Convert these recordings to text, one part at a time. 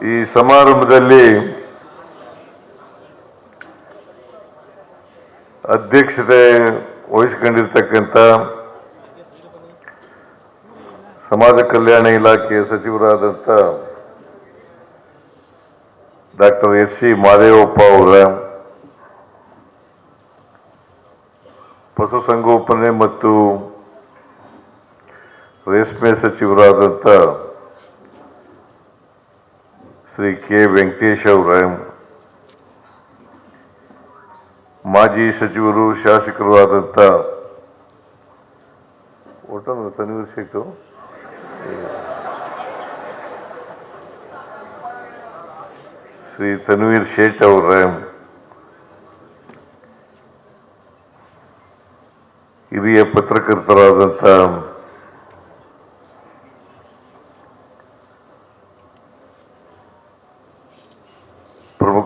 ಈ ಸಮಾರಂಭದಲ್ಲಿ ಅಧ್ಯಕ್ಷತೆ ವಹಿಸಿಕೊಂಡಿರ್ತಕ್ಕಂಥ ಸಮಾಜ ಕಲ್ಯಾಣ ಇಲಾಖೆಯ ಸಚಿವರಾದಂಥ ಡಾಕ್ಟರ್ ಎಸ್ ಸಿ ಮಾದೇವಪ್ಪ ಅವರ ಪಶುಸಂಗೋಪನೆ ಮತ್ತು ರೇಷ್ಮೆ ಸಚಿವರಾದಂಥ ಶ್ರೀ ಕೆ ವೆಂಕಟೇಶ್ ಅವರ, ಮಾಜಿ ಸಚಿವರು, ಶಾಸಕರು ಆದಂತ ಒಟ್ಟು ತನ್ವೀರ್ ಶೇಟ್ ಶ್ರೀ ತನ್ವೀರ್ ಶೇಟ್ ಅವರ, ಹಿರಿಯ ಪತ್ರಕರ್ತರಾದಂಥ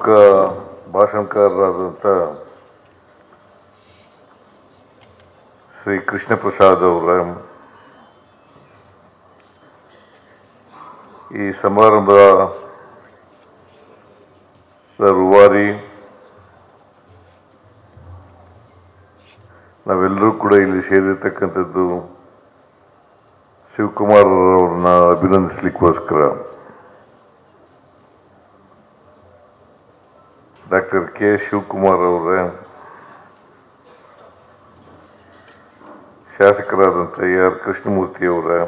ಪ್ರಮುಖ ಭಾಷಣಕಾರರಾದಂಥ ಶ್ರೀ ಕೃಷ್ಣ ಪ್ರಸಾದ್ ಅವರ ಈ ಸಮಾರಂಭದ ರೂವಾರಿ ನಾವೆಲ್ಲರೂ ಕೂಡ ಇಲ್ಲಿ ಸೇರಿರ್ತಕ್ಕಂಥದ್ದು ಶಿವಕುಮಾರ್ ಅವ್ರನ್ನ ಅಭಿನಂದಿಸ್ಲಿಕ್ಕೋಸ್ಕರ. Doctor K. ಶಿವಕುಮಾರ್ ಅವರ ಶಾಸಕರಾದಂಥ ಎ. ಆರ್. ಕೃಷ್ಣಮೂರ್ತಿ ಅವರ,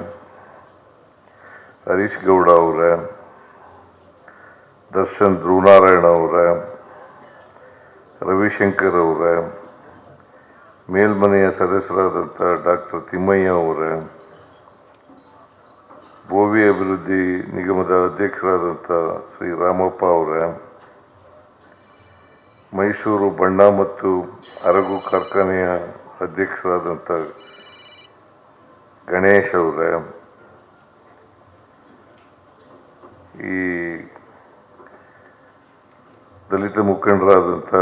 ಹರೀಶ್ ಗೌಡ ಅವರ, ದರ್ಶನ್ ಧ್ರುವನಾರಾಯಣ ಅವರ, ರವಿಶಂಕರ್ ಅವರ, ಮೇಲ್ಮನೆಯ ಸದಸ್ಯರಾದಂಥ ಡಾಕ್ಟರ್ ತಿಮ್ಮಯ್ಯ ಅವರ, ಭೋವಿ ಅಭಿವೃದ್ಧಿ ನಿಗಮದ ಅಧ್ಯಕ್ಷರಾದಂಥ ಶ್ರೀ ರಾಮಪ್ಪ ಅವರ ಮೈಸೂರು ಬಣ್ಣ ಮತ್ತು ಅರಗು ಕಾರ್ಖಾನೆಯ ಅಧ್ಯಕ್ಷರಾದಂಥ ಗಣೇಶ್ ಅವರ, ಈ ದಲಿತ ಮುಖಂಡರಾದಂಥ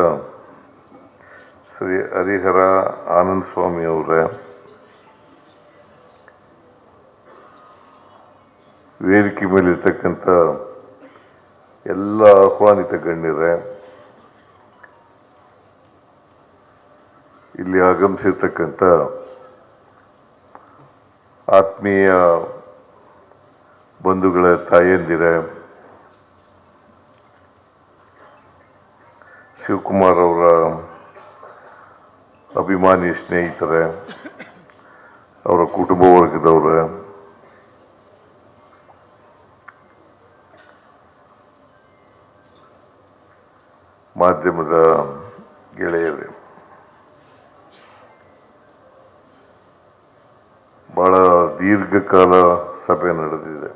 ಶ್ರೀ ಹರಿಹರ ಆನಂದ ಸ್ವಾಮಿ ಅವರ, ವೇದಿಕೆ ಮೇಲಿರ್ತಕ್ಕಂಥ ಎಲ್ಲ ಆಹ್ವಾನಿತ ಗಣ್ಯರೇ ಇಲ್ಲಿ ಆಗಮಿಸಿರ್ತಕ್ಕಂಥ ಆತ್ಮೀಯ ಬಂಧುಗಳ ತಾಯಂದಿರ ಶಿವಕುಮಾರ್ ಅವರ ಅಭಿಮಾನಿ ಸ್ನೇಹಿತರೆ ಅವರ ಕುಟುಂಬ ವರ್ಗದವರ ಮಾಧ್ಯಮದ ಗೆಳೆಯರೇ. ಬಹಳ ದೀರ್ಘಕಾಲ ಸಭೆ ನಡೆದಿದೆ.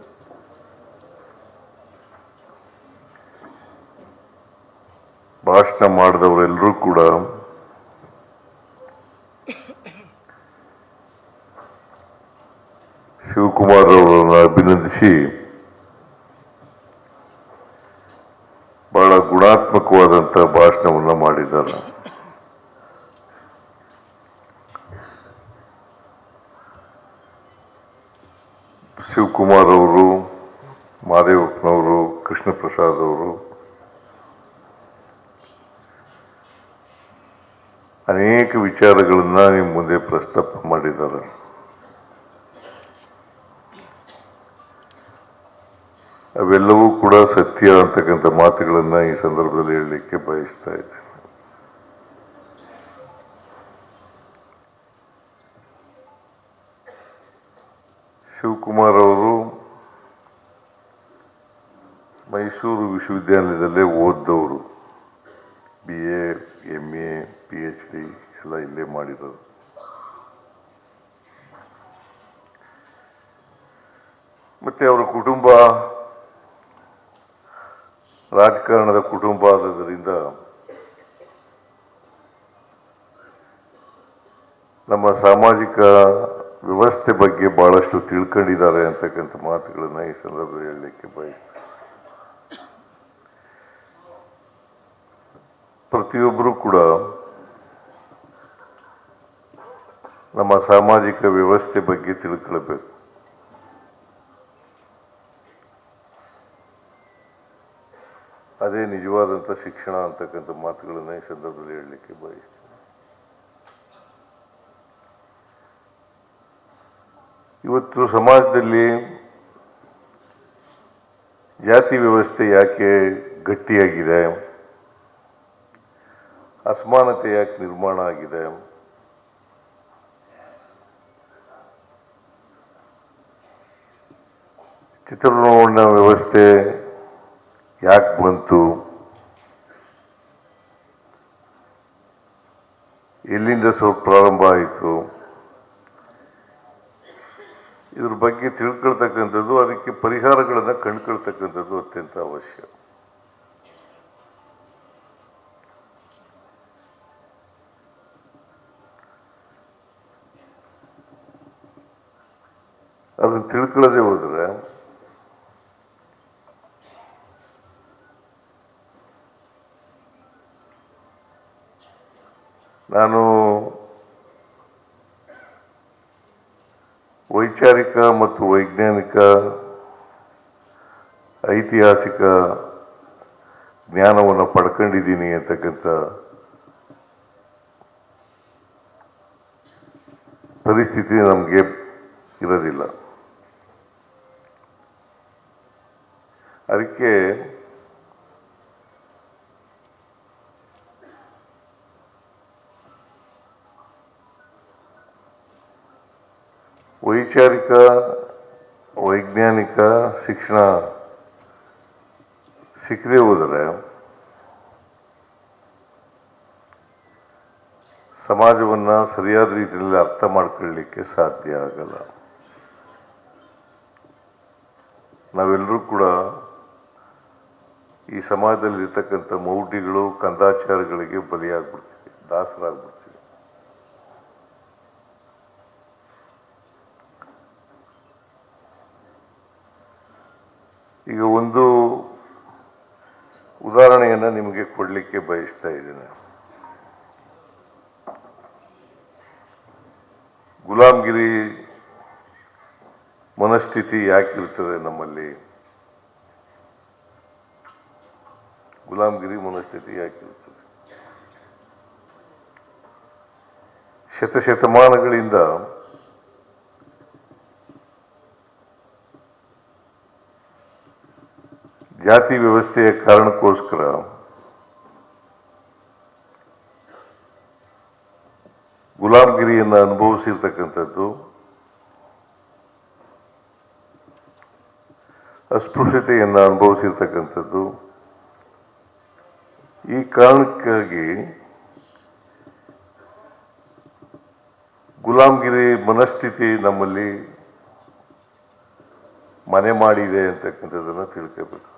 ಭಾಷಣ ಮಾಡಿದವರೆಲ್ಲರೂ ಕೂಡ ಶಿವಕುಮಾರ್ ಅವರನ್ನು ಅಭಿನಂದಿಸಿ ಬಹಳ ಗುಣಾತ್ಮಕವಾದಂತಹ ಭಾಷಣವನ್ನು ಮಾಡಿದ್ದಾರೆ. ಶಿವಕುಮಾರ್ ಅವರು ಮಾದೇವಪ್ಪನವರು ಕೃಷ್ಣ ಪ್ರಸಾದ್ ಅವರು, ಅನೇಕ ವಿಚಾರಗಳನ್ನ ನಿಮ್ಮ ಮುಂದೆ ಪ್ರಸ್ತಾಪ ಮಾಡಿದ್ದಾರೆ. ಅವೆಲ್ಲವೂ ಕೂಡ ಸತ್ಯ ಅಂತಕ್ಕಂಥ ಮಾತುಗಳನ್ನ ಈ ಸಂದರ್ಭದಲ್ಲಿ ಹೇಳಲಿಕ್ಕೆ ಬಯಸ್ತಾ ಇದ್ದೇನೆ. ಶಿವಕುಮಾರ್ ಅವರು ಮೈಸೂರು ವಿಶ್ವವಿದ್ಯಾಲಯದಲ್ಲೇ ಓದ್ದವರು. B A M A P H D ಎಲ್ಲ ಇಲ್ಲೇ ಮಾಡಿದರು ಮತ್ತೆ ಅವರ ಕುಟುಂಬ ರಾಜಕಾರಣದ ಕುಟುಂಬ ಆದದರಿಂದ ನಮ್ಮ ಸಾಮಾಜಿಕ ವ್ಯವಸ್ಥೆ ಬಗ್ಗೆ ಬಹಳಷ್ಟು ತಿಳ್ಕೊಂಡಿದ್ದಾರೆ ಅಂತಕ್ಕಂಥ ಮಾತುಗಳನ್ನು ಈ ಸಂದರ್ಭದಲ್ಲಿ ಹೇಳಲಿಕ್ಕೆ ಬಯಸ್ತೇನೆ. ಪ್ರತಿಯೊಬ್ಬರೂ ಕೂಡ ನಮ್ಮ ಸಾಮಾಜಿಕ ವ್ಯವಸ್ಥೆ ಬಗ್ಗೆ ತಿಳ್ಕೊಳ್ಬೇಕು. ಅದೇ ನಿಜವಾದಂಥ ಶಿಕ್ಷಣ ಅಂತಕ್ಕಂಥ ಮಾತುಗಳನ್ನು ಈ ಸಂದರ್ಭದಲ್ಲಿ ಹೇಳಲಿಕ್ಕೆ ಬಯಸ್ತೀನಿ. ಇವತ್ತು ಸಮಾಜದಲ್ಲಿ ಜಾತಿ ವ್ಯವಸ್ಥೆ ಯಾಕೆ ಗಟ್ಟಿಯಾಗಿದೆ? ಅಸಮಾನತೆ ಯಾಕೆ ನಿರ್ಮಾಣ ಆಗಿದೆ? ಚಿತ್ರಣ ವ್ಯವಸ್ಥೆ ಯಾಕೆ ಬಂತು? ಎಲ್ಲಿಂದ ಸ್ವಲ್ಪ ಪ್ರಾರಂಭ ಆಯಿತು? ಇದ್ರ ಬಗ್ಗೆ ತಿಳ್ಕೊಳ್ತಕ್ಕಂಥದ್ದು ಅದಕ್ಕೆ ಪರಿಹಾರಗಳನ್ನು ಕಂಡುಕೊಳ್ತಕ್ಕಂಥದ್ದು ಅತ್ಯಂತ ಅವಶ್ಯ. ಅದನ್ನು ತಿಳ್ಕೊಳ್ಳದೆ ಹೋದ್ರೆ ವೈಚಾರಿಕ ಮತ್ತು ವೈಜ್ಞಾನಿಕ ಐತಿಹಾಸಿಕ ಜ್ಞಾನವನ್ನು ಪಡ್ಕೊಂಡಿದ್ದೀನಿ ಅಂತಕ್ಕಂಥ ಪರಿಸ್ಥಿತಿ ನಮಗೆ ಇರೋದಿಲ್ಲ. ಅದಕ್ಕೆ ವೈಚಾರಿಕ, ವೈಜ್ಞಾನಿಕ ಶಿಕ್ಷಣ ಸಿಕ್ಕದೆ ಹೋದರೆ ಸಮಾಜವನ್ನು ಸರಿಯಾದ ರೀತಿಯಲ್ಲಿ ಅರ್ಥ ಮಾಡ್ಕೊಳ್ಳಿಕ್ಕೆ ಸಾಧ್ಯ ಆಗಲ್ಲ. ನಾವೆಲ್ಲರೂ ಕೂಡ ಈ ಸಮಾಜದಲ್ಲಿ ಇರ್ತಕ್ಕಂಥ ಮೌಢ್ಯಗಳು, ಕಂದಾಚಾರಗಳಿಗೆ ಬಲಿಯಾಗ್ಬಿಡ್ತೀವಿ, ದಾಸರಾಗ್ಬಿಡ್ತೀವಿ. ಈಗ ಒಂದು ಉದಾಹರಣೆಯನ್ನು ನಿಮಗೆ ಕೊಡಲಿಕ್ಕೆ ಬಯಸ್ತಾ ಇದ್ದೇನೆ. ಗುಲಾಮ್ಗಿರಿ ಮನಸ್ಥಿತಿ ಯಾಕಿರ್ತದೆ ನಮ್ಮಲ್ಲಿ? ಗುಲಾಮ್ಗಿರಿ ಮನಸ್ಥಿತಿ ಯಾಕಿರ್ತದೆ? ಶತಶತಮಾನಗಳಿಂದ ಜಾತಿ ವ್ಯವಸ್ಥೆಯ ಕಾರಣಕ್ಕೋಸ್ಕರ ಗುಲಾಮ್ಗಿರಿಯನ್ನು ಅನುಭವಿಸಿರ್ತಕ್ಕಂಥದ್ದು ಅಸ್ಪೃಶ್ಯತೆಯನ್ನು ಅನುಭವಿಸಿರ್ತಕ್ಕಂಥದ್ದು. ಈ ಕಾರಣಕ್ಕಾಗಿ ಗುಲಾಮ್ಗಿರಿ ಮನಸ್ಥಿತಿ ನಮ್ಮಲ್ಲಿ ಮನೆ ಮಾಡಿದೆ ಅಂತಕ್ಕಂಥದ್ದನ್ನು ತಿಳ್ಕೋಬೇಕು.